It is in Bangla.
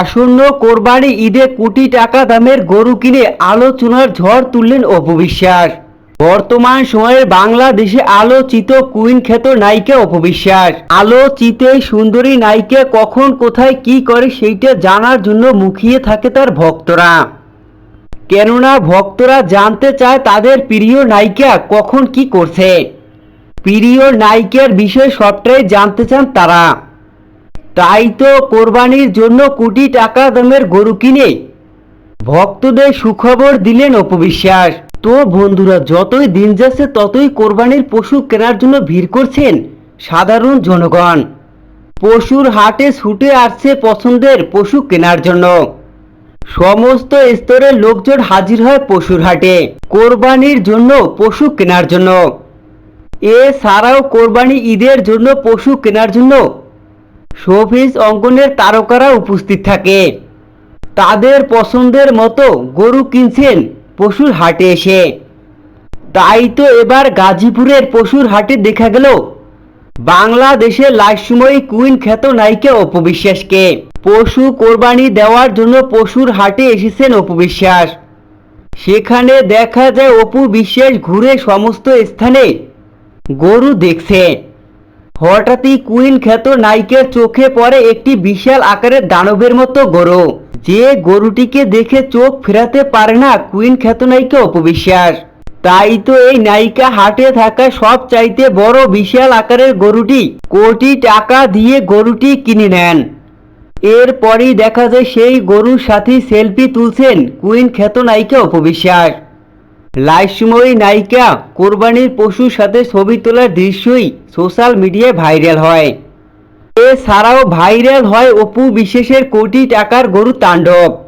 আসন্ন কোরবানি ঈদে কোটি টাকা দামের গরু কিনে আলোচনার ঝড় তুললেন অপবিশ্বাস বর্তমান সময়ে বাংলাদেশে আলোচিত কুইন খ্যাত নায়িকা অপবিশ্বাস আলোচিত সুন্দরী নায়িকা কখন, কোথায়, কি করে সেইটা জানার জন্য মুখিয়ে থাকে তার ভক্তরা। কেননা ভক্তরা জানতে চায় তাদের প্রিয় নায়িকা কখন কি করছে। প্রিয় নায়িকার বিষয়ে সবটাই জানতে চান তারা। তাই তো কোরবানির জন্য কোটি টাকা দামের গরু কিনে ভক্তদের সুখবর দিলেন অপবিশ্বাস তো বন্ধুরা, যতই দিন যাচ্ছে, ততই কোরবানির পশু কেনার জন্য ভিড় করছেন সাধারণ জনগণ। পশুর হাটে ছুটে আসছে পছন্দের পশু কেনার জন্য। সমস্ত স্তরের লোকজন হাজির হয় পশুর হাটে কোরবানির জন্য পশু কেনার জন্য। এছাড়াও কোরবানি ঈদের জন্য পশু কেনার জন্য শোপিস অঙ্কনের তারকারা উপস্থিত থাকে। তাদের পছন্দের মতো গরু কিনছেন পশুর হাটে এসে। তাই তো এবার গাজীপুরের পশুর হাটে দেখা গেল। বাংলাদেশের লাশময়ী কুইন খ্যাত নায়িকা অপবিশ্বাসকে। পশু কোরবানি দেওয়ার জন্য পশুর হাটে এসেছেন অপবিশ্বাস। সেখানে দেখা যায় অপু বিশ্বাস ঘুরে সমস্ত স্থানে গরু দেখছে। হঠাৎই কুইন খ্যাত নায়িকার চোখে পড়ে একটি বিশাল আকারের দানবের মতো গরু। যে গরুটিকে দেখে চোখ ফেরাতে পারে না কুইন খ্যাত নায়িকা অপবিশ্বাস। তাই তো এই নায়িকা হাটে থাকা সব চাইতে বড় বিশাল আকারের গরুটি কোটি টাকা দিয়ে গরুটি কিনে নেন। এরপরই দেখা যায় সেই গরুর সাথে সেলফি তুলছেন কুইন খ্যাত নায়িকা অপবিশ্বাস। লাইসময়ী নায়িকা কোরবানির পশুর সাথে ছবি তোলার দৃশ্যই সোশ্যাল মিডিয়ায় ভাইরাল হয়। এছাড়াও ভাইরাল হয় অপু বিশেষের কোটি টাকার গরু তাণ্ডব।